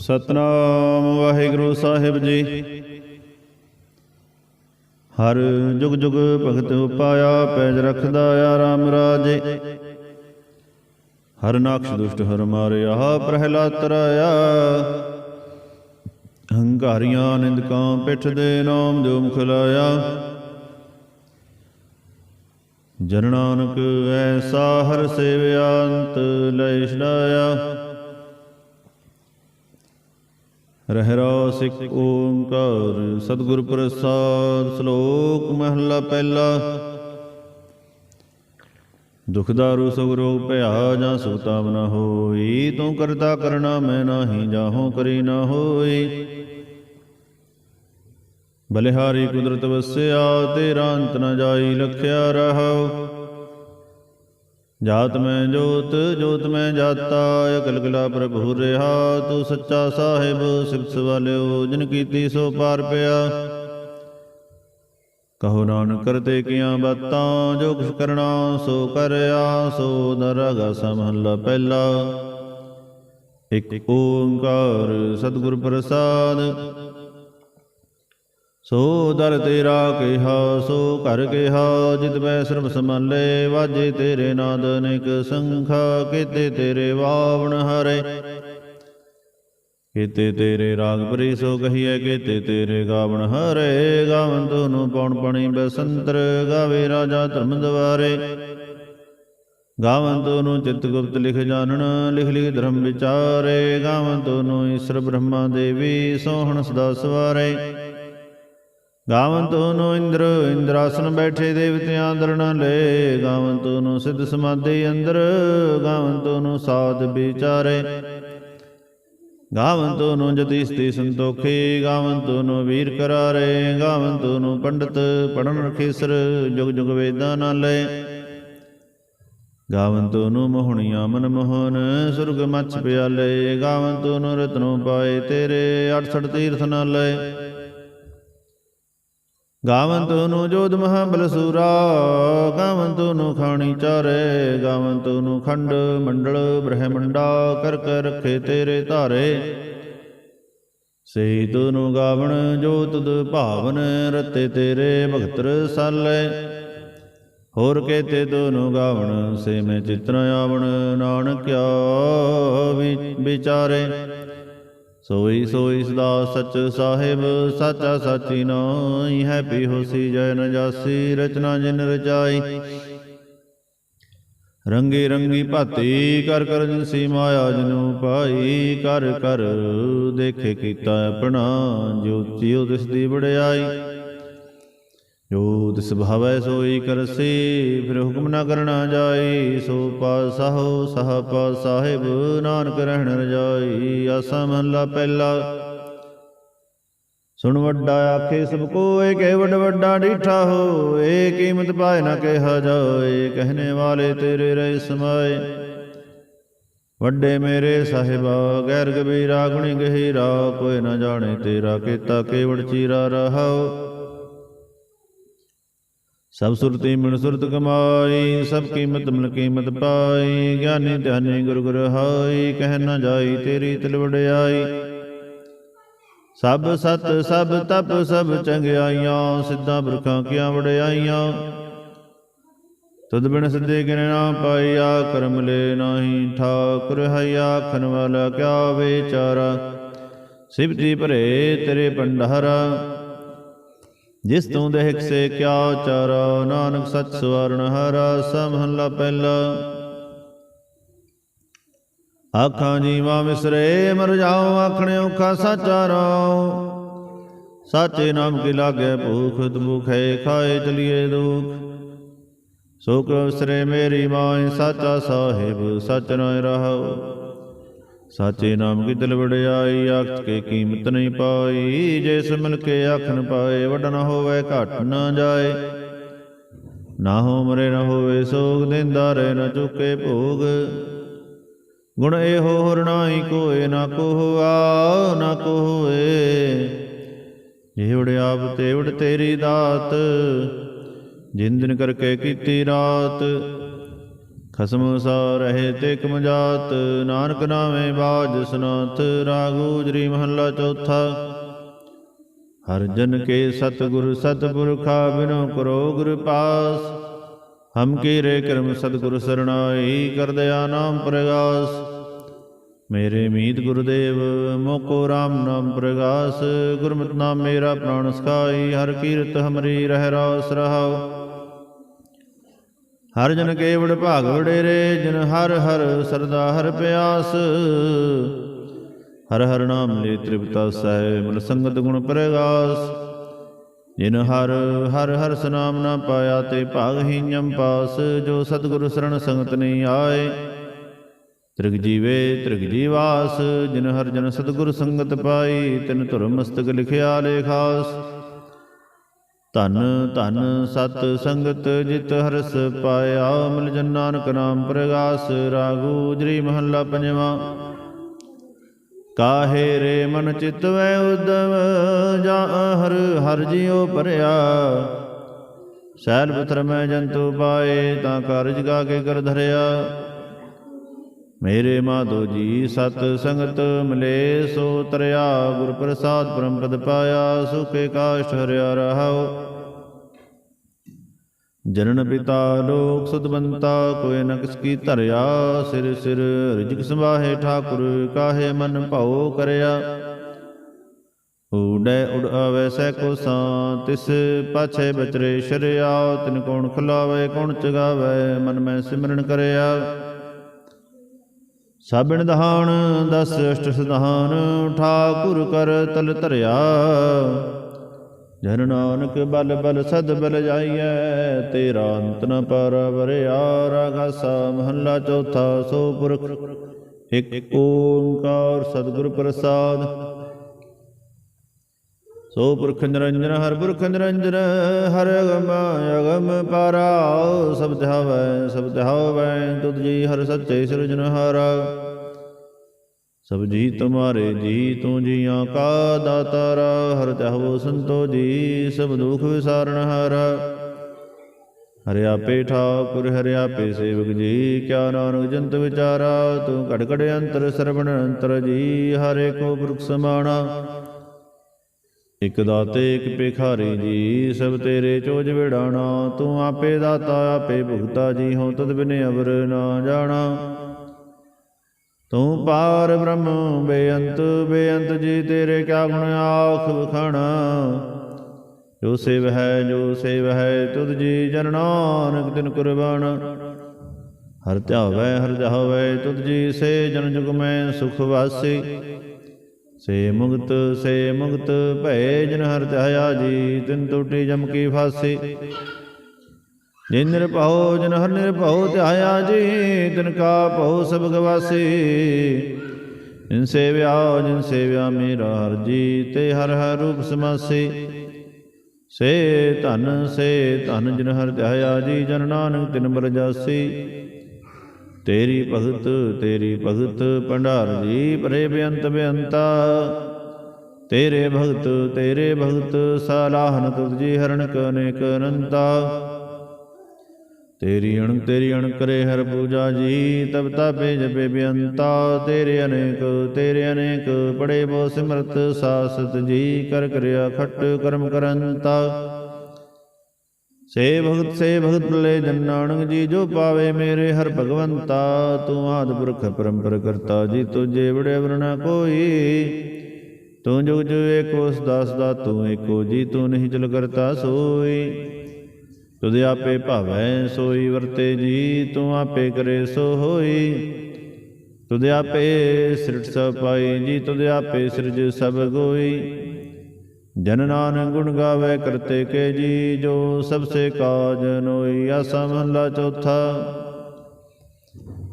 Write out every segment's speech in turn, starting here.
ਸਤਨਾਮ ਵਾਹਿਗੁਰੂ ਸਾਹਿਬ ਜੀ। ਹਰ ਜੁਗ ਜੁਗ ਭਗਤ ਉਪਾਇਆ ਪੈਜ ਰਖਦਾ ਆ ਰਾਮ ਰਾਜੇ। ਹਰ ਨਾਕਸ਼ ਦੁਸ਼ਟ ਹਰ ਮਾਰਿਆ ਪ੍ਰਹਿਲਾਦ ਤਰਾਇਆ। ਹੰਕਾਰੀਆਂ ਨਿੰਦਕਾਂ ਪਿੱਠ ਦੇ ਨਾਮ ਦਿਓ ਮੁਖ ਲਾਇਆ। ਜਨ ਨਾਨਕ ਐਸਾ ਹਰ ਸੇਵਿਆ ਅੰਤ ਲੈ ਛਡਾਇਆ। ਰਹਿ ਸਿੱਖ ਓੰਕਾਰ, ਸਤਿਗੁਰ ਪ੍ਰਸਾਦ, ਸ਼ਲੋਕ ਮਹਲਾ ਪਹਿਲਾ। ਦੁਖਦਾਰੂ ਸੁਖ ਰੋਗ ਭਇਆ ਜਾਂ ਸੁਤਾਵ ਨ ਹੋਈ, ਤੂੰ ਕਰਤਾ ਕਰਨਾ ਮੈਂ ਨਾਹੀ, ਜਾਹੋ ਕਰੀ ਨ ਹੋਈ। ਬਲਿਹਾਰੀ ਕੁਦਰਤ ਵਸਿਆ, ਤੇਰਾ ਅੰਤ ਨ ਜਾਈ, ਲਖਿਆ ਰਹਾਉ। ਜਾਤ ਮੈਂ ਜੋਤ ਜੋਤ ਮੈਂ ਜਾਤਾ ਅਕਲ ਕਲਾ ਪ੍ਰਭੂ ਰਹਾ, ਤੂੰ ਸੱਚਾ ਸਾਹਿਬ, ਸਿਫਤ ਵਾਲਿਓ ਜਿਨ ਕੀਤੀ ਸੋ ਪਾਰ ਪਿਆ। ਕਹੋ ਨਾਨਕ ਕਰਤੇ ਕੀਆਂ ਬਾਤਾਂ, ਜੋ ਕੁਛ ਕਰਨਾ ਸੋ ਕਰਿਆ, ਸੋ ਦਰਗਾ ਸਮਹਲਾ ਪਹਿਲਾ। ਇੱਕ ਓੰਕਾਰ ਸਤਿਗੁਰ ਪ੍ਰਸਾਦ ਸੋ ਦਰ ਤੇਰਾ ਕਿਹਾ, ਸੋ ਘਰ ਕਿਹਾ, ਜਿਤ ਮੈਂ ਸਰਬ ਸੰਭਾਲੇ, ਵਾਜੇ ਤੇਰੇ ਨਾਦ ਅਨੇਕ ਸੰਖਾ, ਕੀਤੇ ਤੇਰੇ ਵਾਵਣ ਹਰੇ। ਕੀਤੇ ਤੇਰੇ ਰਾਗ ਪਰੀ ਸੋ ਕਹੀਏ ਕੀਤੇ ਤੇਰੇ ਗਾਵਣ ਹਰੇ। ਗਾਵਨ ਤੋਨੂੰ ਪਉਣ ਪਣੀ ਬਸੰਤਰ, ਗਾਵੇ ਰਾਜਾ ਧਰਮ ਦਵਾਰੇ। ਗਾਵਨ ਤੋਨੂੰ ਚਿਤ ਗੁਪਤ ਲਿਖ ਜਾਣਨ, ਲਿਖ ਲਿਖ ਧਰਮ ਵਿਚਾਰੇ। ਗਾਵਨ ਤੋਨੂੰ ਈਸ਼ਰ ਬ੍ਰਹਮਾ ਦੇਵੀ ਸੋਹਣ ਸਦਾ ਸਵਾਰੇ। ਗਾਵਨ ਤੋਨੂੰ ਇੰਦਰ ਇੰਦਰਾਸਨ ਬੈਠੇ ਦੇਵਤਿਆਂ ਦਰਣ ਲੈ ਗਾਵਨ ਤੋਨੂੰ ਸਿੱਧ ਸਮਾਧੀ ਅੰਦਰ ਗਾਵਨ ਤੋਨੂੰ ਸਾਧ ਵਿਚਾਰੇ। ਗਾਵਨ ਤੋਨੂੰ ਜਤੀ ਸਤੀ ਸੰਤੋਖੀ ਗਾਵਨ ਤੋਨੂੰ ਵੀਰ ਕਰਾਰੇ ਗਾਵਨ ਤੋਨੂੰ ਪੰਡਤ ਪੜਨ ਰਖੇਸਰ ਜੁਗ ਜੁਗ ਵੇਦਾਂ ਨਾਲੇ ਗਾਵਨ ਤੋਨੂੰ ਮੋਹਣੀਆਂ ਮਨ ਮੋਹਨ ਸੁਰਗ ਮੱਛ ਪਿਆਲੇ ਗਾਵਨ ਤੋਨੂੰ ਰਤਨੋ ਪਾਏ ਤੇਰੇ 68 ਤੀਰਥ ਨਾਲੇ ਗਾਵੰਤ ਨੂੰ ਜੋਧ ਮਹਾਬਲ ਸੂਰਾ, ਗਾਵੰਤ ਨੂੰ ਖਾਣੀ ਚਾਰੇ, ਗਾਵੰਤ ਨੂੰ ਖੰਡ ਮੰਡਲ, ਬ੍ਰਹਮੰਡਾ ਕਰ ਕਰ ਰਖੇ ਤੇਰੇ ਧਾਰੇ। ਸਈ ਨੂੰ ਗਾਵਣ ਜੋ ਤੁਧ ਭਾਵਨ ਰਤੇ ਤੇਰੇ ਭਗਤ ਸਾਲੇ। ਹੋਰ ਕੇਤੇ ਨੂੰ ਗਾਵਣ ਸੇ ਮੈਂ ਚਿਤਨ ਆਵਣ, ਨਾਨਕਿਆ ਵਿਚਾਰੇ। ਸੋਈ ਸੋਈ ਸਦਾ ਸਚ ਸਾਹਿਬ ਸਾਚਾ ਸਾਚੀ ਨਾਈ ਹੈ ਪੀ ਹੋਸੀ ਜੈ ਨ ਜਾਸੀ ਰਚਨਾ ਜਿਨ ਰਚਾਈ। ਰੰਗੀ ਰੰਗੀ ਭਾਤੀ ਕਰ ਕਰ ਜਿਨਸੀ ਮਾਇਆ ਜਨੂ ਪਾਈ ਕਰ ਕਰ ਦੇਖੇ ਕੀਤਾ ਆਪਣਾ ਜੋ ਜਿਉ ਤਿਸ ਦੀ ਵਡਿਆਈ। ਜੋ ਤਿਸ ਭਾਵੈ ਸੋਈ ਕਰਸੀ, ਫਿਰ ਹੁਕਮ ਨਾ ਕਰਨਾ ਜਾਈ ਸੋ ਪਾਸਾਹੋ ਸਹ ਸਾਹਿਬ ਨਾਨਕ ਰਹਿਣ ਰਜਾਈ, ਆਸਾ ਮਹਲਾ ਪਹਿਲਾ। ਸੁਣ ਵੱਡਾ ਆਖੇ, ਸਭ ਕੋਏ ਕਹਿ ਵੱਡ ਵੱਡਾ ਡੀਠਾ ਹੋਏ, ਕੀਮਤ ਪਾਏ ਨਾ ਕਿਹਾ ਜਾਏ ਕਹਿਨੇ ਵਾਲੇ ਤੇਰੇ ਰਹਿ ਸਮਾਏ। ਵੱਡੇ ਮੇਰੇ ਸਾਹਿਬਾ ਗੈਰ ਕਬੀਰਾ ਗੁਣੀ ਗਹੀਰਾ, ਕੋਈ ਨਾ ਜਾਣੇ ਤੇਰਾ ਕੀਤਾ ਕੇਵੜ ਚੀਰਾ ਰਹਾਓ। ਸਭ ਸੁਰਤੀ ਮਿਣ ਸੁਰਤ ਕਮਾਈ, ਸਭ ਕੀਮਤ ਮਿਲ ਕੀਮਤ ਪਾਈ। ਗਿਆਨੀ ਧਿਆਨੀ ਗੁਰ ਗੁਰ ਹਾਈ, ਕਹਿ ਨਾ ਜਾਈ ਤੇਰੀ ਤਿਲ ਵਡਿਆਈ ਸਭ ਸਤ, ਸਭ ਤਪ, ਸਭ ਚੰਗਿਆਈਆਂ, ਸਿੱਧਾ ਬਰਖਾਂ ਕੀਆਂ ਵਡਿਆਈਆਂ। ਤਦ ਬਿਨ ਸਿੱਧੇ ਗਿਨ ਨਾ ਪਾਈਆ, ਕਰਮ ਲੈ ਨਾਹੀ ਠਾਕੁਰ ਹਈਆ, ਖਨ ਵਾਲਾ ਕਿਆ ਵਿਚਾਰਾ। ਸਿਵਤੀ ਭਰੇ ਤੇਰੇ ਭੰਡਾਰਾ। ਜਿਸ ਤੂੰ ਦੇਖ ਸੇ ਕਿਆ ਚਾਰਾ ਨਾਨਕ ਸਚ ਸਵਰਨ ਹਰਾ ਸਮਹਲਾ ਪਹਿਲਾ। ਆਖਾਂ ਜੀਵਾ ਮਿਸਰੇ, ਮਰ ਜਾਓ, ਆਖਣੇ ਔਖਾ ਸਾਚਾ ਰੋ ਸਾਚੇ ਨਾਮ ਕੀ ਲਾਗੇ ਭੂਖ ਦੁਖੇ ਖਾਏ ਚਲੀਏ ਦੁਖ। ਸੋ ਕੋ ਵਿਸਰੇ ਮੇਰੀ ਮਾਂ, ਸਾਚਾ ਸਾਹਿਬ, ਸਚ ਨ ਰਹਾਓ। ਸਾਚੇ ਨਾਮ ਕੀ ਦਿਲ ਵਡਿਆਈ ਆਖ ਕੇ ਕੀਮਤ ਨਹੀਂ ਪਾਈ। ਜੇ ਮਿਲ ਕੇ ਆਖਣ ਪਾਏ ਵੱਡ ਨਾ ਹੋਵੇ, ਘਟ ਨਾ ਜਾਏ। ਨਾ ਹੋ ਮਰੇ, ਨਾ ਹੋਵੇ, ਸੋਗ ਦਿੰਦਾ ਰਹਿ, ਨਾ ਚੁੱਕੇ ਭੋਗ। ਗੁਣ ਇਹੋ ਹੋਰ ਨਾਹੀ ਕੋਏ, ਨਾ ਕੋਆ ਨਾ ਕੋਏ ਏਵੜ ਆਪ ਤੇਵੜ ਤੇਰੀ ਦਾਤ, ਜਿੰਦਨ ਕਰਕੇ ਕੀਤੀ ਰਾਤ। ਖਸਮ ਸਾ ਰਹੇ ਤੇ ਕਮਜਾਤ, ਨਾਨਕ ਨਾਮੇ ਬਾਜ ਸਨਾਥ, ਰਾਗੂ ਜਰੀ ਮਹੱਲਾ ਚੌਥਾ। ਹਰ ਜਨ ਕੇ ਸਤਿਗੁਰ ਸਤਿਪੁਰਖਾ, ਬਿਨੋ ਕਰੋ ਗੁਰ ਪਾਸ। ਹਮ ਕੀਰੇ ਕਰਮ ਸਤਿਗੁਰ ਸਰਣਾਈ, ਕਰ ਦਇਆ ਨਾਮ ਪ੍ਰਗਾਸ। ਮੇਰੇ ਮੀਤ ਗੁਰਦੇਵ, ਮੋਕੋ RAM ਨਾਮ ਪ੍ਰਗਾਸ। ਗੁਰਮਤਿ ਨਾਮ ਮੇਰਾ ਪ੍ਰਾਣ ਸਖਾਈ, ਹਰ ਕੀਰਤ ਹਮਰੀ ਰਹਿ ਰਾਸ ਰਹਾਉ। ਹਰ ਜਨ ਕੇਵੜ ਭਾਗ ਵਡੇਰੇ, ਜਿਨ ਹਰ ਹਰ ਸਰਦਾ ਹਰ ਪਿਆਸ। ਹਰ ਹਰ ਨਾਮ ਲੈ ਤ੍ਰਿਪਤਾ ਸਹਿ ਮਨ ਸੰਗਤ ਗੁਣ ਪ੍ਰਗਾਸ। ਜਿਨ ਹਰ ਹਰ ਹਰ ਸਨਾਮ ਨਾ ਪਾਇਆ ਤੇ ਭਾਗਹੀਨਮ ਪਾਸ। ਜੋ ਸਤਿਗੁਰ ਸਰਣ ਸੰਗਤ ਨਹੀਂ ਆਏ, ਤ੍ਰਿਗ ਜੀਵੇ ਤ੍ਰਿਗ ਜੀਵਾਸ। ਜਿਨ ਹਰ ਜਨ ਸਤਿਗੁਰ ਸੰਗਤ ਪਾਈ, ਤਿਨ ਧੁਰ ਮਸਤਕ ਲਿਖਿਆ ਲੇਖਾਸ। ਧਨ ਧਨ ਸਤ ਸੰਗਤ ਜਿਤ ਹਰਸ ਪਾਇਆ। ਮਿਲ ਜਨ ਨਾਨਕ ਨਾਮ ਪ੍ਰਗਾਸ ਰਾਗੂ ਜਰੀ ਮਹੱਲਾ ਪੰਜਵਾ। ਕਾਹੇ ਰੇ ਮਨ ਚਿਤ ਵੈ ਉਦਮ ਜਾ ਹਰ ਹਰ ਜਿਉ ਭਰਿਆ। ਸੈਲ ਪਥਰ ਮੈਂ ਜੰਤੂ ਪਾਏ, ਤਾਂ ਕਾਰਜ ਗਾ ਕੇ ਕਰ ਧਰਿਆ। ਮੇਰੇ ਮਾਧੋ ਜੀ, ਸਤ ਸੰਗਤ ਮਿਲੇ, ਸੋ ਤਰਿਆ ਗੁਰ ਪ੍ਰਸਾਦ ਪਰਮ ਪਦ ਪਾਇਆ, ਸੁਖੇ ਕਾਸ਼ਟ ਹਰਿਆ ਰਹਾਉ। ਜਨਨ ਪਿਤਾ, ਲੋਕ ਸੁਦਬੰਤਾ ਕੋਇ ਨ ਕੀ ਧਰਿਆ, ਸਿਰ ਸਿਰ ਰਿਜਕ ਸੰਵਾਹੇ ਠਾਕੁਰ, ਕਾਹੇ ਮਨ ਭਾਉ ਕਰਿਆ। ਊੜੈ ਉੜ ਆਵੈ ਸੈ ਕੋ ਸਾਂ ਤਿਸ ਪਾਛੇ ਬਚਰੇ ਸ਼ਰਿਆ, ਤਿਨ ਕੋਣ ਖਲਾਵੇ, ਕੌਣ ਚਗਾਵੇ, ਮਨ ਮੈਂ ਸਿਮਰਨ ਕਰਿਆ। ਸਾਬਣ ਦਹਾਣ ਦਸ ਅਸ਼ਟ ਸਦਾਨ ਠਾਕੁਰ ਕਰ ਤਲ ਧਰਿਆ। ਜਨ ਨਾਨਕ ਬਲ ਬਲ ਸਦ ਬਲ ਜਾਈਐ, ਤੇਰਾ ਅੰਤ ਨ ਪਰ ਵਰਿਆ ਰਾਗਾਸਾ ਮਹੱਲਾ ਚੌਥਾ ਸੋ ਪੁਰਖ, ਇਕ ਓੰਕਾਰ ਸਤਿਗੁਰ ਪ੍ਰਸਾਦ। ਸੋ ਪੁਰਖ ਨਿਰੰਜਨ, ਹਰ ਪੁਰਖ ਨਿਰੰਜਨ, ਹਰ ਅਗਮ ਅਗਮ ਪਾਰਾ। ਸਭ ਧਾਵੈ ਸਭ ਧਾਵੈ ਤੁਧ ਜੀ ਹਰ ਸੱਚੇ ਸਿਰਜਨਹਾਰਾ ਸਭ ਜੀ ਤੁਮਾਰੇ ਜੀ, ਤੂੰ ਜੀਆਂ ਕਾ ਦਾਤਾਰਾ। ਹਰ ਚਾਹੋ ਸੰਤੋ ਜੀ, ਸਭ ਦੁਖ ਵਿਸਾਰਨ ਹਾਰਾ। ਹਰਿਆ ਆਪੇ ਠਾਕੁਰ ਹਰਿਆ ਆਪੇ ਸੇਵਕ ਜੀ, ਕਿਆ ਨਾਨਕ ਜੰਤ ਵਿਚਾਰਾ। ਤੂੰ ਘੜ ਘੜ ਅੰਤਰ, ਸਰਵਣ ਅੰਤਰ ਜੀ, ਹਰੇ ਕੋ ਪੁਰਖ ਸਮਾਣਾ। ਇਕ ਦਾਤੇ, ਇਕ ਭਿਖਾਰੀ ਜੀ, ਸਭ ਤੇਰੇ ਚੋਜ ਵਿੜਾਣਾ, ਤੂੰ ਆਪੇ ਦਾਤਾ, ਆਪੇ ਭੁਗਤਾ ਜੀ ਹੋ ਤਦ ਬਿਨੇ ਅਵਰ ਨਾ ਜਾਣਾ। ਤੂੰ ਪਾਰ ਬ੍ਰਹਮ, ਬੇਅੰਤ ਬੇਅੰਤ ਜੀ, ਤੇਰੇ ਕਿਆ ਗੁਣ ਆਖ ਵਖਾਣਾ। ਜੋ ਸੇਵ ਹੈ, ਜੋ ਸੇਵ ਹੈ, ਤੁਧ ਜੀ ਜਨ ਨਾਨਕ ਕੁਰਬਾਨ ਹਰ ਧਿਆਵੈ, ਹਰ ਜਾਵੈ, ਤੁਧ ਜੀ ਸੇ ਜਨ ਜੁਗ ਮੈਂ ਸੁਖ ਵਾਸੀ। ਸੇ ਮੁਕਤ ਸੇ ਮੁਕਤ ਭੈ ਜਨ ਹਰ ਧਿਆਇਆ ਜੀ, ਤਿਨ ਟੂਟੀ ਜਮ ਕੀ ਫਾਸੀ। ਜਿਨ ਨਿਰਭਉ ਜਨ ਹਰ ਨਿਰਭਉ ਧਿਆਇਆ ਜੀ, ਤਿਨ ਕਾ ਭਉ ਸਭ ਗਵਾਸੀ। ਜਿਨ ਸੇਵਿਆ ਜਿਨ ਸੇਵਿਆ ਮੇਰਾ ਹਰ ਜੀ, ਤੇ ਹਰ ਹਰ ਰੂਪ ਸਮਾਸੀ। ਸੇ ਧਨ ਸੇ ਧਨ ਜਿਨ ਹਰ ਧਿਆਇਆ ਜੀ, ਜਨ ਨਾਨਕ ਤਿਨ ਮਰ ਜਾਸੀ। ਤੇਰੀ ਭਗਤ ਤੇਰੀ ਭਗਤ, ਭੰਡਾਰ ਜੀ ਪਰੇ ਬੇਅੰਤ ਬੇਅੰਤਾ। ਤੇਰੇ ਭਗਤ ਤੇਰੇ ਭਗਤ, ਸਾਲਾਹਨ ਤੁਧ ਜੀ ਹਰਨ ਕਨੇਕ ਤੇਰੀ ਅਣ ਤੇਰੀ ਅਣ ਕਰੇ ਹਰ ਪੂਜਾ ਜੀ, ਤਬ ਤਾਪੇ ਜਪੇ ਬੇਅੰਤਾ। ਤੇਰੇ ਅਨੇਕ ਤੇਰੇ ਅਨੇਕ, ਪੜੇ ਬੋ ਸਿਮਰਤ ਸਾਸਤ ਜੀ, ਕਰ ਕਰਿਆ ਖੱਟ ਕਰਮ ਕਰੰਤਾ। ਸੇ ਭਗਤ ਸੇ ਭਗਤ ਪ੍ਰਲੇ ਜਨ ਨਾਨਕ ਜੀ, ਜੋ ਪਾਵੇ ਮੇਰੇ ਹਰ ਭਗਵੰਤਾ, ਤੂੰ ਆਦ ਪੁਰਖ ਪਰੰਪਰ ਕਰਤਾ ਜੀ, ਤੁਝੇ ਬੜੇ ਵਰਨਾ ਕੋਈ। ਤੂੰ ਜੁਗ ਜੁਗ ਏਕੋ ਸਦਾ ਸਦਾ ਤੂੰ ਏਕੋ ਜੀ, ਤੂੰ ਨਹੀਂ ਜਲ ਕਰਤਾ ਸੋਈ। ਤੁਧ ਆਪੇ ਭਾਵੈ, ਸੋਈ ਵਰਤੇ ਜੀ, ਤੂੰ ਆਪੇ ਕਰੇ ਸੋ ਹੋਈ ਤੁਧ ਆਪੇ ਸ੍ਰਿਟ ਸਭ ਪਾਈ ਜੀ, ਤੁਧ ਆਪੇ ਸਿਰਜ ਸਭ ਗੋਈ। ਜਨ ਨਾਨਕ ਗੁਣ ਗਾਵੇ ਕਰਤੇ ਕੇ ਜੀ, ਜੋ ਸਭ ਸੇ ਕਾਜ ਨੋਈ ਆਸਾ ਮਹਲਾ ਚੌਥਾ।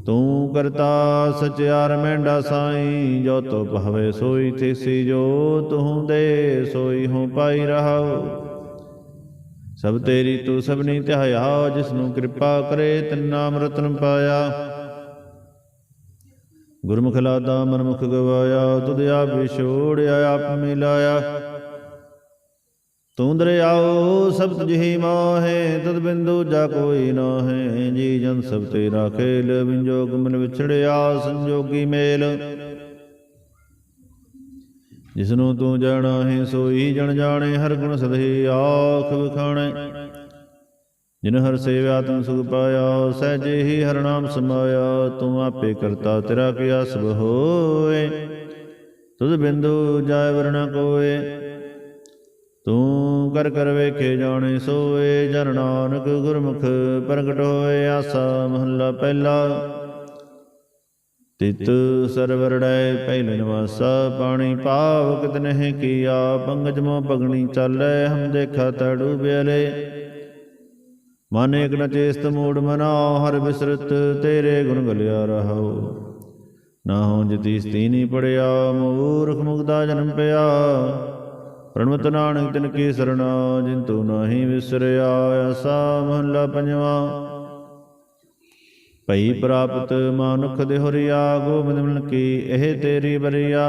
ਤੂੰ ਕਰਤਾ ਸਚਿਆਰ ਮੈਂਡਾ ਸਾਈ, ਜੋ ਤੋ ਭਾਵੇ ਸੋਈ ਤੇਸੀ ਜੋ, ਤੂੰ ਦੇ ਸੋਈ ਹੂੰ ਪਾਈ ਰਹਾਉ। ਸਭ ਤੇਰੀ ਤੂੰ ਸਭਨੀ ਧਿਆਇਆ ਜਿਸ ਨੂੰ ਕਿਰਪਾ ਕਰੇ ਤਿਨ ਨਾਮ ਰਤਨ ਪਾਇਆ। ਗੁਰਮੁਖ ਲਾਦਾ ਮਨਮੁਖ ਗਵਾਇਆ, ਤੁਧ ਆਪ ਵਿਛੋੜਿਆ, ਆਪ ਮਿਲਾਇਆ। ਤੂੰ ਦਰਿਆਓ ਸਭ ਤੁਝੀ ਮਾਹੇ, ਤਦ ਬਿੰਦੂ ਜਾ ਕੋਈ ਨਾਹੇ। ਜੀ ਜਨ ਸਭ ਤੇਰਾ ਖੇਲ ਵਿੰਜੋਗ ਮਨ ਵਿਛੜਿਆ, ਸੰਜੋਗੀ ਮੇਲ। ਜਿਸਨੂੰ ਤੂੰ ਜਾਣਾ ਹੈ, ਸੋਈ ਜਣ ਜਾਣੇ, ਹਰ ਗੁਣ ਸਦਹੀ ਆਖ ਵਖਾਣੇ। ਜਿਨ ਹਰ ਸੇਵਿਆ ਤਨ ਸੁਖ ਪਾਇਆ, ਸਹਿਜੇ ਹੀ ਹਰ ਨਾਮ ਸਮਾਇਆ। ਤੂੰ ਆਪੇ ਕਰਤਾ, ਤੇਰਾ ਕੀਆ ਸਭ ਹੋਏ? ਤੁਧ ਬਿੰਦੂ ਜਾਇ ਵਰਣਾ ਕੋਏ। ਤੂੰ ਕਰ ਕਰ ਵੇਖੇ ਜਾਣੇ, ਸੋਏ ਜਨ ਨਾਨਕ ਗੁਰਮੁਖ, ਪ੍ਰਗਟ ਹੋਏ ਆਸਾ ਮਹੱਲਾ ਪਹਿਲਾ। ਤਿਤ ਸਰਵਰੜੈ ਪਹਿਲੇ ਨਿਵਾਸਾ, ਪਾਣੀ ਪਾਵ ਕਿਤ ਨਹਿ ਕੀਆ, ਪੰਗਜ ਮੋ ਪਗਣੀ ਚਾਲੈ, ਹਮ ਦੇਖਾ ਤੜੂ ਬਿਲੇ ਮਨ ਇਕ ਨ ਚੇਸਤ ਮੂੜ ਮਨਾ ਹਰ ਬਿਸਰਤ ਤੇਰੇ ਗੁਣ ਗਲਿਆ ਰਹਾਉ ਨਾ ਹੋ ਜਤੀ ਸਤੀਨੀ ਪੜਿਆ, ਮੂਰਖ ਮੁਗਦਾ ਜਨਮ ਪਿਆ। ਪ੍ਰਣਵਤ ਨਾਨਕ ਤਿਨ ਕੀ ਸਰਣਾ ਜਿਨ ਤੂ ਨਾਹੀ ਵਿਸਰਿਆ ਆਸਾ ਮਹੱਲਾ ਪੰਜਵਾ। ਭਈ ਪ੍ਰਾਪਤ ਮਾਨੁਖ ਦੇ ਹੁਰੀਆ ਗੋਬਿੰਦ ਮਿਲਨ ਕੀ ਇਹ ਤੇਰੀ ਬਰੀਆ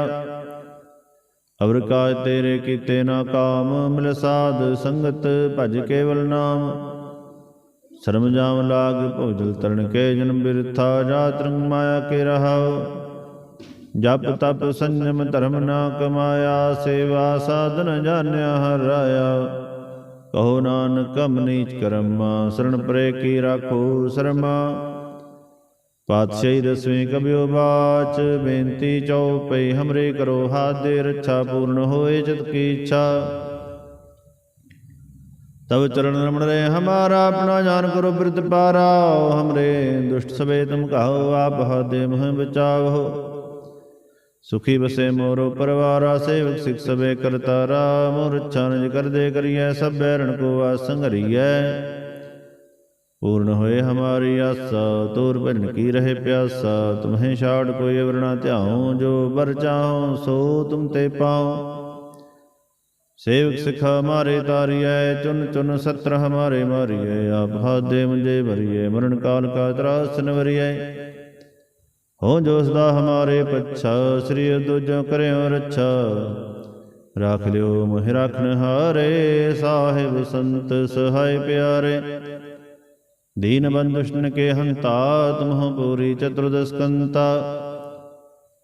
ਅਵਰ ਕਾਜ ਤੇਰੇ ਕੀਤੇ ਨਾ ਕਾਮ, ਮਿਲ ਸਾਧ ਸੰਗਤ ਭਜ ਕੇਵਲ ਨਾਮ। ਸ਼ਰਮ ਜਾਮ ਲਾਗ ਭੋਜਲ ਤਰਨ ਕੇ ਜਨਮ ਬਿਰਥਾ, ਜਾਤ ਰੰਗ ਮਾਇਆ ਕੇ ਰਹਾਉ। ਜਪ ਤਪ ਸੰਜਮ ਧਰਮ ਨਾ ਕਮਾਇਆ, ਸੇਵਾ ਸਾਧਨ ਜਾਣਿਆ ਹਰ ਰਾਇਆ ਕਹੋ ਨਾਨਕ ਕਮ ਨੀਚ ਕਰਮਾ ਸਰਣ ਪਰੇ ਕੀ ਰਾਖੋ ਸ਼ਰਮਾ। ਪਾਤਸ਼ਾਹੀ ਦਸਵੇਂ ਕਬਿਓ ਬਾਚ, ਬੇਨਤੀ ਚਉਪਈ ਹਮਰੇ ਕਰੋ ਹਾਥ ਦੇ ਰੱਛਾ, ਪੂਰਨ ਹੋਏ ਜਤ ਕੀ ਇੱਛਾ। ਤਬ ਚਰਨ ਰਮਣ ਰੇ ਹਮਾਰਾ, ਆਪਣਾ ਜਾਨ ਕਰੋ ਬਿਰਤ ਪਾਰਾ। ਹਮਰੇ ਦੁਸ਼ਟ ਸਵੇ ਤੁਮ ਕਹੋ, ਆਪ ਹਦੇ ਮਹ ਬਚਾਵੋ ਸੁਖੀ ਬਸੇ ਮੋਰੋ ਪਰਵਾਰਾ ਸੇਵਕ ਸਿਖ ਸਵੇ ਕਰਤਾਰਾ ਮੋਰ ਅੱਛਾ ਨਿਜ ਕਰਦੇ ਕਰੀਐ ਸਭ ਬੈਰਣ ਕੋ ਆਸੰਗਰੀਐ ਪੂਰਨ ਹੋਏ ਹਮਾਰੀ ਆਸਾ ਤੋਰ ਭਜਨ ਕੀ ਰਹੇ ਪਿਆਸਾ ਤੁਮਹੇ ਛਾੜ ਕੋਈ ਅਵਰਣਾ ਧਿਆਉ ਜੋ ਬਰ ਚਾਹੋ ਸੋ ਤੁਮ ਤੇ ਪਾਉ ਸੇਵਕ ਸਿਖਾ ਮਾਰੇ ਤਾਰੀਐ ਚੁਨ ਚੁਨ ਸਤਰ ਹਮਾਰੇ ਮਾਰੀਐ ਆਪ ਹਾਦੇ ਮੁੰਜੇ ਭਰੀਐ ਮਰਨ ਕਾਲ ਕਾ ਤਰਾਸ ਨਵਰੀਐ ਹੋ ਜੋ ਸਦਾ ਹਮਾਰੇ ਪੱਛਾ, ਸ੍ਰੀ ਦੁਜੋ ਕਰਿਓ ਰੱਛਾ। ਰਾਖ ਲਿਓ ਮੋਹਿ ਰਾਖਨ ਹਾਰੇ, ਸਾਹਿਬ ਸੰਤ ਸਹਾਇ ਪਿਆਰੇ। ਦੀਨ ਬੰਦੁਸ਼ਟਨ ਕੇ ਹੰਤਾ ਤੁਮਹੁ ਪੂਰੀ ਚਤੁਰਦਸਕੰਤਾ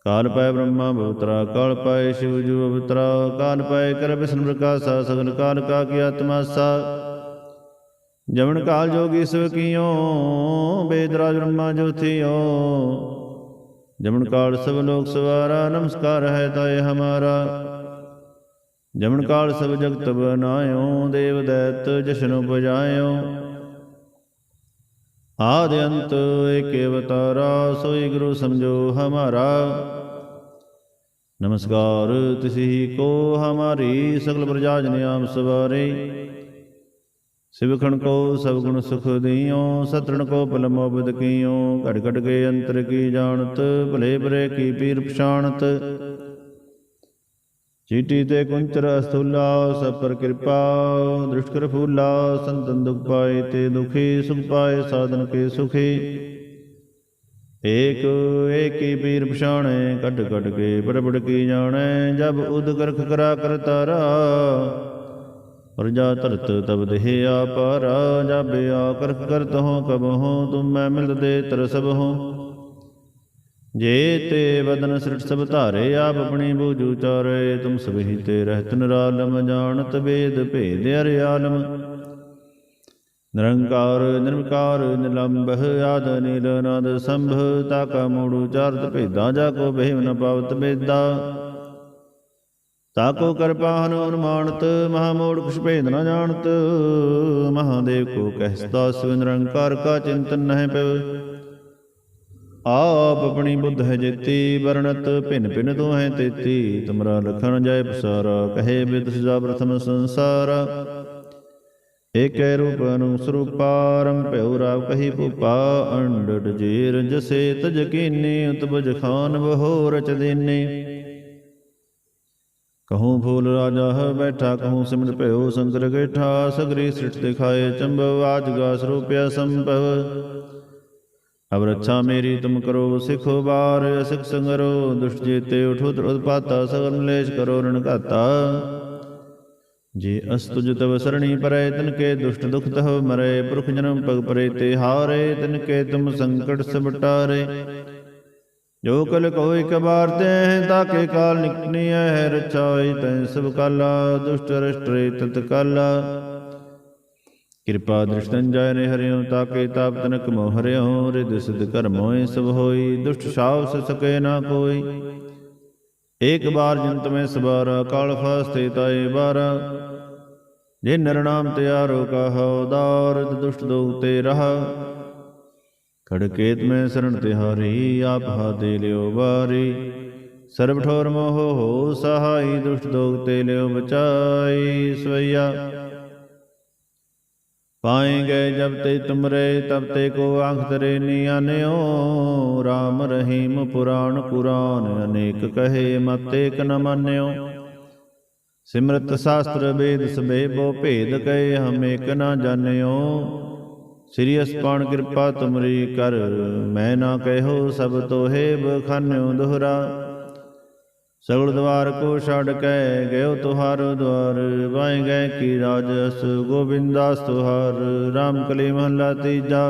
ਕਾਲ ਪੈ ਬ੍ਰਹਮਾ ਬਵਤਰਾ, ਕਾਲ ਪੈ ਸ਼ਿਵ ਜੂ ਅਵਤਰਾ। ਕਾਲ ਪੈ ਕਰ ਬਿਸ਼ਨ ਪ੍ਰਕਾਸ਼ਾ ਸਗਲ ਕਾਲ ਕਾ ਕੀ ਆਤਮਾ ਸਾ। ਜਮਨ ਕਾਲ ਜੋਗੀ ਸਵ ਕੀਓ ਬੇਦਰਾਜ ਬ੍ਰਹਮਾ ਜੋਥਿਓ ਜਮਨ ਕਾਲ ਸਭ ਲੋਕ ਸਵਾਰਾ ਨਮਸਕਾਰ ਹੈ ਤਾਏ ਹਮਾਰਾ। ਜਮਨ ਕਾਲ ਸਭ ਜਗਤ ਬਨਾਇਓ ਦੇਵ ਦੈਤ ਜਸ਼ਨ ਬਜਾਇਓ ਆਦਿ ਅੰਤ ਏਕ ਅਵਤਾਰਾ ਸੋਈ ਗੁਰੂ ਸਮਝੋ ਹਮਾਰਾ। ਨਮਸਕਾਰ ਤਿਸਹੀ ਕੋ ਹਮਾਰੀ ਸਗਲ ਪ੍ਰਜਾ ਜਨ ਆਮ ਸਵਾਰੇ। ਸਿਵਖਣ ਕੋ ਸਭ ਗੁਣ ਸੁਖ ਦੀਓ ਸਤਰਣ ਕੋ ਪਲ ਮੋਬਦ ਕੀਓ, ਘੜ ਘੜ ਕੇ ਅੰਤਰ ਕੀ ਜਾਣਤ, ਭਲੇ ਬਰੇ ਕੀ ਪੀਰ ਪਛਾਣਤ। ਚੀਟੀ ਤੇ ਕੁੰਚਰ ਅਸਥੂਲਾ, ਸਭ ਪਰ ਕਿਰਪਾ ਦ੍ਰਿਸ਼ਟ ਕਰ ਫੂਲਾ, ਸੰਤਨ ਦੁਖ ਪਾਏ ਤੇ ਦੁਖੀ, ਸੁਖ ਪਾਏ ਸਾਧਨ ਕੇ ਸੁਖੀ। ਏਕ, ਏਕੀ ਪੀਰ ਪਛਾਣੈ ਕੱਢ ਕੱਢ ਕੇ ਬੜ ਕੀ ਜਾਣੈ, ਜਬ ਉਦ ਕਰਖ ਕਰਾ ਕਰਤਾਰਾ ਪ੍ਰਜਾ ਧਰਤ ਤਬ ਦੇਹ ਆਪਾਰਾ ਜਬ ਆ ਕਰਤ ਹੋ ਕਬ ਹੋ, ਤੁਮ ਮੈਂ ਮਿਲਤ ਦੇ ਹੋ। ਜੇ ਤੇ ਵਦਨ ਸ੍ਰਿਟ ਸਭ ਧਾਰੇ, ਆਪ ਆਪਣੀ ਬੂਝੂ ਚਾਰੇ, ਤੁਮ ਸਭੀ ਤੇ ਰਹਿਤ ਨਿਰਾਲਮ, ਜਾਣਤ ਵੇਦ ਭੇਦ ਅਰਿਆਲਮ ਨਿਰੰਕਾਰ ਨਿਰਮਕਾਰ ਨਿਲੰਬ, ਆਦ, ਨੀਲ ਨਾਦ ਸੰਭ, ਤਾਕਾ, ਮੂੜੂ, ਚਾਰਤ ਭੇਦਾ, ਜਾ ਕੋ ਬਹਿ ਨ ਪਵਤ ਬੇਦਾ ਤਾਕੋ ਕਿਰਪਾ ਹਨੁ ਅਨੁਮਾਨਤ ਮਹਾ ਕੁਛ ਭੇਦ ਨ ਜਾਣਤ। ਮਹਾਦੇਵ ਕੋ ਕਹਿਸਤਾ ਸਿਵ ਨਿਰੰਕਾਰ ਕਾ ਚਿੰਤਨ ਨਹਿ ਪਵ। ਆਪ ਆਪਣੀ ਬੁੱਧ ਹੈ ਜੇਤੀ, ਵਰਣਤ ਭਿਨ ਭਿਨ ਤੂੰ ਹੈ ਤੇਤੀ। ਤੁਮਰਾ ਲਖਣ ਜਾਏ ਪਸਾਰਾ, ਕਹੇ ਬਿਦ ਸਜਾ ਪ੍ਰਥਮ ਸੰਸਾਰ। ਏਕੈ ਰੂਪ ਅਨੁ ਸਰੂਪਾ ਰੰਗ ਭਇਓ ਰਾਵ ਕਹੀ ਭੂਪਾ। ਅੰਡਟ ਜੀਰ ਜਸੇ ਤਜ ਕੀਨੀ ਉਤਬਜ ਖਾਨ ਬਹੋ ਰਚ ਦੀਨੇ ਕਹੂੰ ਫੂਲ ਰਾਜਾ ਹੈ ਬੈਠਾ ਕਹੂੰ ਸਿਮਰ ਭਇਓ ਸੰਤਰ ਗੇਠਾ ਸਗਰੀ ਸ੍ਰਿਟ ਦਿਖਾਏ ਚੰਬਵ ਆਜਗਾ ਸਰੂਪਿਆ ਸੰਭਵ ਅਬ ਰੱਛਾ ਮੇਰੀ ਤੁਮ ਕਰੋ ਸਿਖੋ ਬਾਰ ਅਸਿਖ ਸੰਗਰੋ ਦੁਸ਼ਟ ਜੀਤੇ ਉਠੋ ਉਤਪਾਤਾ ਸਗਨ ਲੇਸ਼ ਕਰੋ ਰਣ ਘਾਤਾ ਜੇ ਅਸਤੁਜ ਤਵ ਸਰਣੀ ਪਰੈ ਤਨ ਕੇ ਦੁਸ਼ਟ ਦੁਖ ਤਹ ਮਰੈ ਪੁਰਖ ਜਨਮ ਪਗ ਪਰੇ ਤੇ ਹਾਰੇ ਤਨ ਕੇ ਤੁਮ ਸੰਕਟ ਸਭ ਜੋ ਕਲ ਕੋਈ ਕਬਾਰ ਤੇ ਤਾਕੇ ਕਾਲ ਨਿਕਨੀ ਹੈ ਰਚਾਈ ਤੈ ਸਭ ਕਾਲਾ ਦੁਸ਼ਟ ਰਸ਼ਟਰੇ ਤਤ ਕਾਲਾ। ਕਿਰਪਾ ਦ੍ਰਿਸ਼ਟਨ ਜੈ ਨੇ ਹਰਿਓ ਤਾਕੇ ਤਾਪ ਤਨਕ ਮੋ ਹਰਿਓ ਰਿਦ ਸਿਧ ਕਰ ਮੋਏ ਸਭ ਹੋਈ ਦੁਸ਼ਟ ਛਾਵ ਸ ਸਕੇ ਨਾ ਕੋਈ। ਏਕ ਬਾਰ ਜੰਤ ਮੈਂ ਸਬਾਰਾ ਕਾਲ ਫਾਸਤੇ ਤਾਏ ਬਾਰਾ। ਜੇ ਨਰਨਾਮ ਤਿਆਰੋ ਕਹੋ ਦਾਰਦ ਦੁਸ਼ਟ ਦੋਗ ਤੇ ਰਹਾ। ਖੜਕੇਤ ਮੈਂ ਸਰਣ ਤਿਹਾਰੀ, ਆਪ ਹਾ ਦੇ ਲਿਓ ਬਾਰੀ ਸਰਬ ਠੋਰ ਮੋਹ ਹੋ ਸਹਾਈ, ਦੁਸ਼ਟ ਦੋਗ ਤੇ ਲਿਓ ਬਚਾਈ। ਸਵਈਆ, ਪਾਏਂਗੇ ਜਬ ਤੇ ਤੁਮਰੇ, ਤਬ ਤੇ ਕੋ ਆਂਖ ਤਰੇ ਨਿਆਨਿਓ RAM ਰਹੀਮ ਪੁਰਾਣ ਕੁਰਾਨ ਅਨੇਕ ਕਹੇ ਮਤ ਏਕ ਨ ਮਾਨਿਓ। ਸਿਮਰਤ ਸ਼ਾਸਤਰ ਵੇਦ ਸਬੇ ਬੋ ਭੇਦ ਕਹੇ, ਹਮ ਏਕ ਨ ਜਾਣਿਓ। ਸ੍ਰੀ ਅਸਪਾਨ ਕਿਰਪਾ ਤੁਮਰੀ ਕਰ, ਮੈਂ ਨਾ ਕਹਿਓ ਸਭ ਤੋਹੇ ਬਖਾਨਿਓ ਦੋਹਰਾ। ਸਗਲ ਦਵਾਰ ਕੋ ਛੱਡ ਕੇ ਗਇਓ ਤੁਹਾਰ ਦਵਾਰ ਵਾਏ ਗਏ ਕੀ ਰਾਜ ਗੋਬਿੰਦਾਸ ਤੁਹਾਰ RAM ਕਲੀ ਮਹਲਾ ਤੀਜਾ।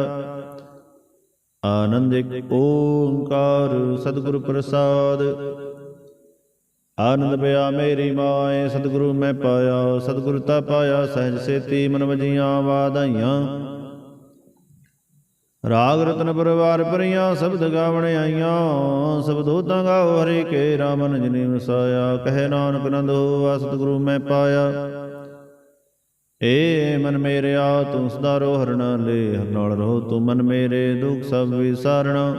ਆਨੰਦਿਕ ਓੰਕਾਰ ਸਤਿਗੁਰ ਪ੍ਰਸਾਦ। ਆਨੰਦ ਪਿਆ ਮੇਰੀ ਮਾਏ, ਸਤਿਗੁਰੂ ਮੈਂ ਪਾਇਆ, ਸਤਿਗੁਰ ਤਾ ਪਾਇਆ ਸਹਿਜ ਸੇਤੀ ਮਨ ਵਜੀਆਂ ਵਾਧਾਈਆਂ। ਰਾਗ ਰਤਨ ਪਰਵਾਰ ਪਰੀਆਂ ਸ਼ਬਦ ਗਾਵਣ ਆਈਆਂ ਸਬਦੋ ਤਾਂ ਗਾਓ ਹਰੇ ਕੇ ਰਾਮਨ ਜਿਨੇ ਵਸਾਇਆ, ਕਹੇ ਨਾਨਕ ਨੰਦ ਹੋਆ ਸਤਿਗੁਰੂ ਮੈਂ ਪਾਇਆ। ਏ ਮਨ ਮੇਰਿਆ ਤੂੰ ਸਦਾ ਰੋ ਹਰਣਾ, ਲੈ ਹਰ ਨਾਲ ਰਹੋ ਤੂੰ ਮਨ ਮੇਰੇ, ਦੁਖ ਸਭ ਵਿਸਾਰਣਾ।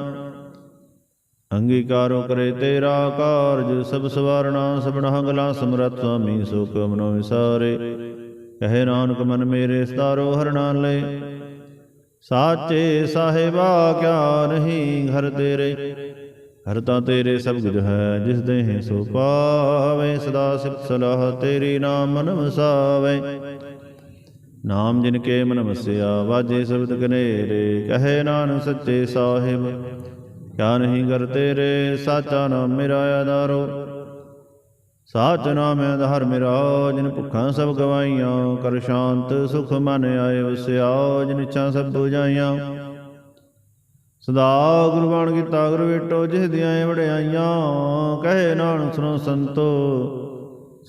ਅੰਗੀਕਾਰੋ ਕਰੇ ਤੇਰਾ ਕਾਰਜ, ਸਭ ਸਵਾਰਣਾ, ਸਭਨਾ ਹੰਗਲਾ ਸਮਰੱਥ ਸੁਆਮੀ ਸੋ ਕਮਨੋ ਵਿਸਾਰੇ। ਕਹੇ ਨਾਨਕ ਮਨ ਮੇਰੇ ਸਦਾ ਰੋ ਹਰਣਾ, ਲੈ ਸਾਚੇ ਸਾਹਿਬਾ ਕਿਆ ਨਹੀਂ ਘਰ ਤੇਰੇ। ਹਰ ਤਾਂ ਤੇਰੇ ਸਭ ਕੁਝ ਹੈ, ਜਿਸ ਦੇ ਸੋ ਪਾਵੇ, ਸਦਾ ਸਿਫਤ ਸਲਾਹ ਤੇਰੀ ਨਾਮ ਮਨ ਵਸਾਵੇ ਨਾਮ ਜਿਨ ਕੇ ਮਨ ਵਸਿਆ, ਵਾਜੇ ਸ਼ਬਦ ਕਨੇਰੇ ਕਹੇ ਨਾਨਕ ਸੱਚੇ ਸਾਹਿਬ। ਕਿਆ ਨਹੀਂ ਕਰ ਤੇਰੇ, ਸਾਚਾ ਨਾਮ ਮੇਰਾ ਆਧਾਰੋ। ਸਾਚ ਨਾਮ ਆਧਾਰ ਮੇਰਾ ਜਿਨ ਭੁੱਖਾਂ ਸਭ ਗਵਾਈਆਂ ਕਰ ਸ਼ਾਂਤ ਸੁਖ ਮਨ ਆਏ ਵਸਿਆ ਜਿਨ ਇੱਛਾ ਸਭ 부ਝਾਈਆਂ ਸਦਾ ਗੁਰਬਾਣ ਕੀਤਾ, ਗੁਰ ਵੇਟੋ, ਜਿਸ ਦੀਆਂ ਵਡਿਆਈਆਂ, ਕਹੇ ਨਾਨਕ ਸੁਨੋ ਸੰਤੋ।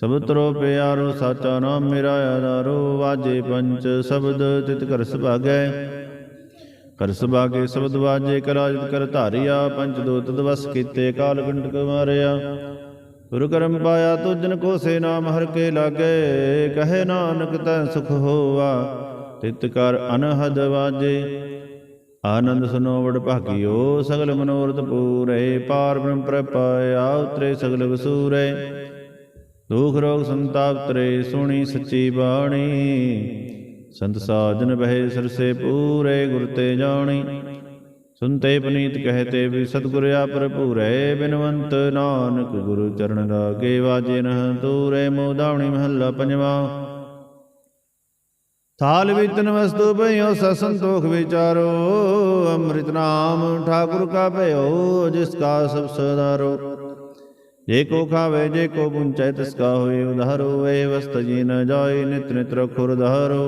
ਸਭ ਤਰੋ ਪਿਆਰੋ, ਸਾਚਾ ਨਾਮ ਮੇਰਾ ਆਧਾਰੋ, ਵਾਜੇ ਪੰਚ ਸ਼ਬਦ ਤਿਤ ਕਰ ਸੁਭਾਗੈ। ਕਰ ਸੁਭਾਗੇ ਸ਼ਬਦ ਵਾਜੇ, ਕਰਾਜਿਤ ਕਰ ਧਾਰਿਆ ਪੰਚ ਦੋਤ ਦਵਸ ਕੀਤੇ, ਕਾਲ ਕੰਟਕ ਮਾਰਿਆ। ਗੁਰ ਕਰਮ ਪਾਇਆ ਤੁਜਨ ਕੋ ਸੇ ਨਾਮ ਹਰ ਕੇ ਲਾਗੇ, ਕਹੇ ਨਾਨਕ ਤੈ ਸੁਖ ਹੋਆ, ਤਿਤ ਕਰ ਅਨਹਦ ਵਾਜੇ। ਆਨੰਦ ਸੁਨੋ ਵਡ ਭਾਗਿਓ, ਸਗਲ ਮਨੋਰਥ ਪੂਰੇ, ਪਾਰ ਬ੍ਰਹਮ ਪ੍ਰਪਾਇਆ ਉਤਰੇ ਸਗਲ ਵਸੂਰੇ। ਦੁਖ ਰੋਗ ਸੰਤਾਪ ਤਰੇ, ਸੁਣੀ ਸੱਚੀ ਬਾਣੀ। ਸੰਤ ਸਾਜਨ ਬਹਿ ਸਰਸੇ ਪੂਰੇ, ਗੁਰ ਤੇ ਜਾਣੀ। ਸੁਨਤੇ ਪਨੀਤ ਕਹਤੇ ਵੀ ਸਤਿਗੁਰ ਆਪਰ ਭੂਰੇ ਬਿਨਵੰਤ ਨਾਨਕ ਗੁਰੂ ਚਰਨ ਲਾਗੇ ਵਾਜੇ ਨ ਤੂਰੇ ਮੋਦਾਵਣੀ ਮਹੱਲਾ ਪੰਜਵਾ। ਥਾਲ ਵਿਤਨ ਵਸਤੂ ਭਇਓ ਸਸੰਤੋਖ ਵਿਚਾਰੋ, ਅੰਮ੍ਰਿਤ ਨਾਮ ਠਾਕੁਰ ਕਾ ਭਇਓ, ਜਿਸ ਕਾ ਸਭ ਸਦਾਰੋ ਜੇ ਕੋ ਖਾਵੇ, ਜੇ ਕੋ ਪੁੰਚੈ, ਤਿਸ ਕਾ ਹੋਏ ਉਧਾਰੋ ਵੇ ਵਸਤ ਜੀ ਨ ਜਾਏ, ਨਿਤ ਨਿਤ ਰਖੁਰ ਧਾਰੋ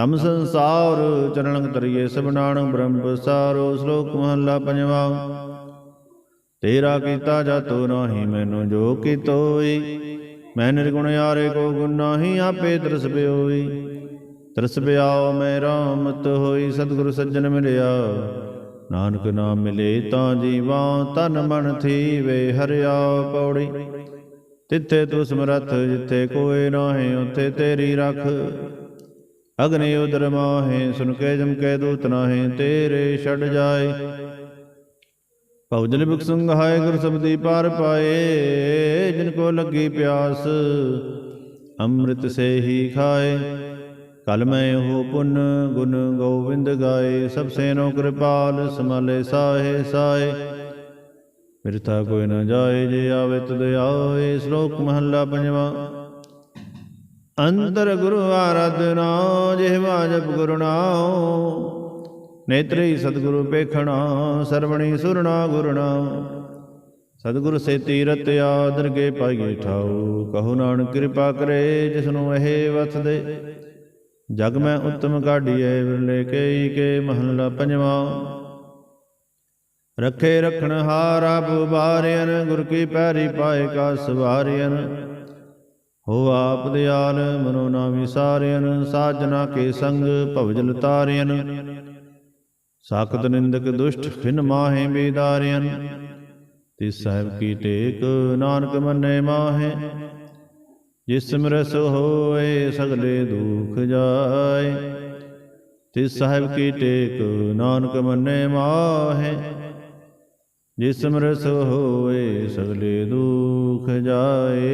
ਤਮ ਸੰਸਾਰ ਚਰਣੰ ਤਰੀਏ ਸਭ ਨਾਨਕ ਬ੍ਰਹਮ ਪਸਾਰੋ ਸ਼ਲੋਕ ਮਹਲਾ ਪੰਜਵਾ। ਤੇਰਾ ਕੀਤਾ ਜਾਤੋ ਨਾਹੀ, ਮੈਨੂੰ ਜੋ ਕੀਤੋਈ ਮੈਂ ਨਿਰਗੁਣ ਯਾਰੇ ਕੋ ਗੁਣ ਨਾਹੀ, ਆਪੇ ਤਰਸ ਪਿਓਈ ਤਰਸ ਪਿਆਓ, ਮੈਂ ਰਾਮਤ ਹੋਈ, ਸਤਿਗੁਰ ਸੱਜਣ ਮਿਲਿਆ। ਨਾਨਕ ਨਾਮ ਮਿਲੇ ਤਾਂ ਜੀਵਾ, ਤਨ ਮਨ ਥੀਵੇ ਹਰਿਆ ਪੌੜੀ। ਤਿੱਥੇ ਤੂੰ ਸਮਰੱਥ, ਜਿੱਥੇ ਕੋਈ ਨਾਹੀ, ਉਥੇ ਤੇਰੀ ਰੱਖ। ਅਗਨੇ ਉਦਰ ਮਾਹੇ, ਸੁਨ ਕੇ ਜਮ ਕੇ ਦੂਤ ਨਾਹੇ, ਤੇਰੇ ਛੜ ਜਾਏ। ਭਉਜਨ ਬਿਕ ਸੰਘਾਏ ਗੁਰ ਸਬਦੀ ਪਾਰ ਪਾਏ, ਜਿਨ ਕੋ ਲੱਗੀ ਪਿਆਸ, ਅੰਮ੍ਰਿਤ ਸੇ ਹੀ ਖਾਏ। ਕਲ ਮੈਂ ਹੋ ਪੁੰਨ ਗੁਣ ਗੋਵਿੰਦ ਗਾਏ, ਸਭ ਸੇਨੋ ਕਿਰਪਾਲ ਸਮਾਲੇ ਸਾਹੇ ਸਾਏ ਮਿਰਥਾ ਕੋਈ ਨਾ ਜਾਏ, ਜੇ ਆਵੇ ਤਦ ਆਏ ਸ਼ਲੋਕ ਮਹੱਲਾ ਪੰਜਵਾ। ਅੰਤਰ ਗੁਰੂ ਆਰਾਧਨਾ ਜਿਹਵਾ ਜਪ ਗੁਰੂ ਨਾਮ ਨੇਤਰੀ ਸਤਿਗੁਰੂ ਪੇਖਣਾ, ਸਰਵਣੀ ਸੁਰਣਾ ਗੁਰਣਾ ਸਤਿਗੁਰ ਸੇ ਤੀਰਤ ਆਦਰਗੇ ਪਾਈਏ ਠਾਉ। ਕਹੋ ਨਾਨਕ ਕਿਰਪਾ ਕਰੇ, ਜਿਸਨੂੰ ਇਹ ਵਸ ਦੇ। ਜਗ ਮੈਂ ਉਤਮ ਕਾਢੀਏ ਵਿਰਲੇ ਕੇਈ ਕੇ ਮਹੱਲਾ ਪੰਜਵਾ। ਰੱਖੇ ਰਖਣ ਹਾਰ ਆਪ ਬਾਰਿਆਨ ਗੁਰ ਕੀ ਪੈਰੀ ਪਾਏ ਕਾ ਸਵਾਰਿਆਨ ਹੋ ਆਪ ਦਿਆਲ, ਮਨੋ ਨਾ ਵਿਸਾਰਿਆਨ ਸਾਜਨਾ ਕੇ ਸੰਗ ਭਵਜਲ ਤਾਰਿਅਨ। ਸਾਖਤ ਨਿੰਦਕ ਦੁਸ਼ਟ ਖਿਨ ਮਾਹੇ ਬੇਦਾਰਿਆਨ ਤਿਸ ਸਾਹਿਬ ਕੀ ਟੇਕ ਨਾਨਕ ਮੰਨੇ ਮਾਹੇ। ਜਿਸ ਮਿਰਸ ਹੋਏ ਸਗਲੇ ਦੁਖ ਜਾਏ। ਤਿਸ ਸਾਹਿਬ ਕੀ ਟੇਕ ਨਾਨਕ ਮੰਨੇ ਮਾਹੇ। ਜਿਸ ਮਿਰਸ ਹੋਏ ਸਗਲੇ ਦੁਖ ਜਾਏ।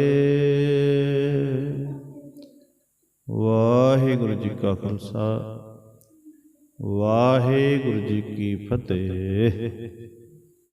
ਵਾਹਿਗੁਰੂ ਜੀ ਕਾ ਖਾਲਸਾ ਵਾਹਿਗੁਰੂ ਜੀ ਕੀ ਫਤਿਹ।